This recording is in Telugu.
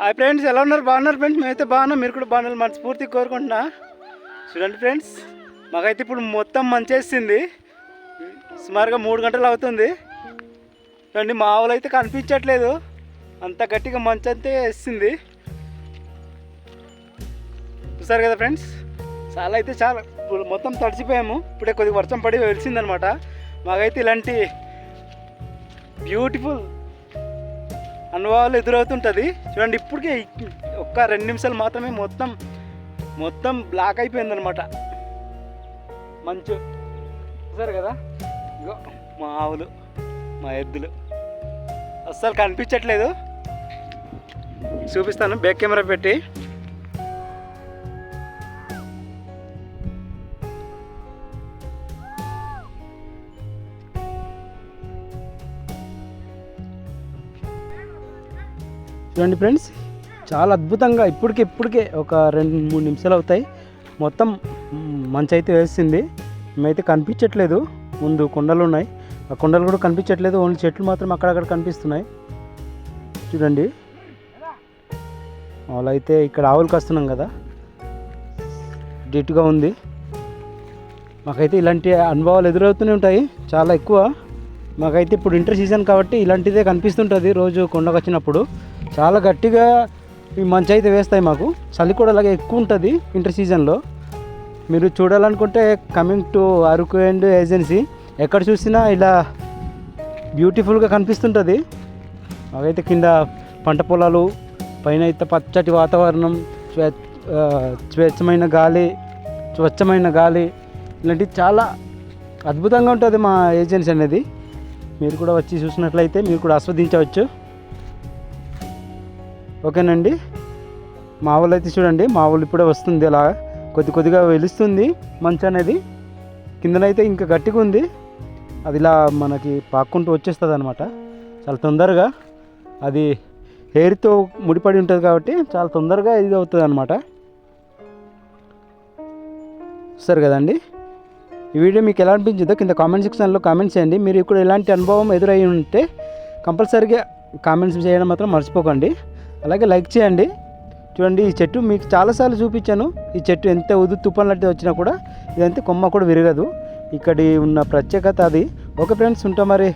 హాయ్ ఫ్రెండ్స్ ఎలా ఉన్నారు? బాగున్నారు ఫ్రెండ్స్? మేమైతే బాగున్నాం. మీరు కూడా బాగున్నారు. మనస్ఫూర్తి కోరుకుంటున్నా. చూడండి ఫ్రెండ్స్ మాకైతే ఇప్పుడు మొత్తం మంచేసింది. సుమారుగా మూడు గంటలు అవుతుంది. రండి మా ఆవులు అయితే కనిపించట్లేదు. అంత గట్టిగా మంచి అంతే వేసింది. చూసారు కదా ఫ్రెండ్స్? చాలా అయితే చాలా ఇప్పుడు మొత్తం తడిచిపోయాము. ఇప్పుడే కొద్దిగా వర్షం పడి వెలిసిందనమాట. మాకైతే ఇలాంటి బ్యూటిఫుల్ అనుభవాలు ఎదురవుతుంటుంది. చూడండి ఇప్పటికే ఒక్క రెండు నిమిషాలు మాత్రమే మొత్తం మొత్తం బ్లాక్ అయిపోయిందనమాట మంచు చూసారు కదా? ఇగో మా ఆవులు మా ఎద్దులు. అస్సలు కనిపించట్లేదు. చూపిస్తాను బ్యాక్ కెమెరా పెట్టి. చూడండి ఫ్రెండ్స్ చాలా అద్భుతంగా ఇప్పటికే ఇప్పటికే ఒక రెండు మూడు నిమిషాలు అవుతాయి. మొత్తం మంచి అయితే వేసింది. మేమైతే కనిపించట్లేదు. ముందు కొండలు ఉన్నాయి. ఆ కొండలు కూడా కనిపించట్లేదు. ఓన్లీ చెట్లు మాత్రం అక్కడక్కడ కనిపిస్తున్నాయి. చూడండి. వాళ్ళు అయితే ఇక్కడ ఆవులకు వస్తున్నాం కదా. డిట్గా ఉంది. మాకైతే ఇలాంటి అనుభవాలు ఎదురవుతూనే ఉంటాయి. చాలా ఎక్కువ. మాకైతే ఇప్పుడు ఇంటర్ సీజన్ కాబట్టి ఇలాంటిదే కనిపిస్తుంటుంది. రోజు కొండకు వచ్చినప్పుడు చాలా గట్టిగా ఈ మంచి అయితే వేస్తాయి మాకు. చలి కూడా అలాగే ఎక్కువ ఉంటుంది ఇంటర్ సీజన్లో మీరు చూడాలనుకుంటే coming to Araku and agency ఎక్కడ చూసినా ఇలా బ్యూటిఫుల్గా కనిపిస్తుంటుంది. మాకైతే కింద పంట పొలాలు పైన అయితే పచ్చటి వాతావరణం స్వే స్వేచ్ఛమైన గాలి స్వచ్ఛమైన గాలి. ఇలాంటివి చాలా అద్భుతంగా ఉంటుంది మా ఏజెన్సీ అనేది. మీరు కూడా వచ్చి చూసినట్లయితే మీరు కూడా ఆస్వాదించవచ్చు. ఓకేనండి? మావులు అయితే చూడండి మావులు ఇప్పుడే వస్తుంది అలా కొద్ది కొద్దిగా వెలుస్తుంది మంచు అనేది. కిందనైతే ఇంకా గట్టిగా ఉంది. అది ఇలా మనకి పాక్కుంటూ వచ్చేస్తుంది అనమాట చాలా తొందరగా అది హెయిర్తో ముడిపడి ఉంటుంది కాబట్టి చాలా తొందరగా ఇది అవుతుంది అనమాట సరే కదండి? ఈ వీడియో మీకు ఎలా అనిపించిందో కింద కామెంట్ సెక్షన్లో కామెంట్స్ చేయండి. మీరు ఇప్పుడు ఎలాంటి అనుభవం ఎదురై ఉంటే కంపల్సరీగా కామెంట్స్ చేయడం మాత్రం మర్చిపోకండి. అలాగే లైక్ చేయండి. చూడండి ఈ చెట్టు మీకు చాలాసార్లు చూపించాను. ఈ చెట్టు ఎంత ఉదు తుఫాన్లాంటి వచ్చినా కూడా ఇదంతా కొమ్మ కూడా విరగదు. ఇక్కడి ఉన్న ప్రత్యేకత అది. ఓకే ఫ్రెండ్స్ ఉంటాం మరి.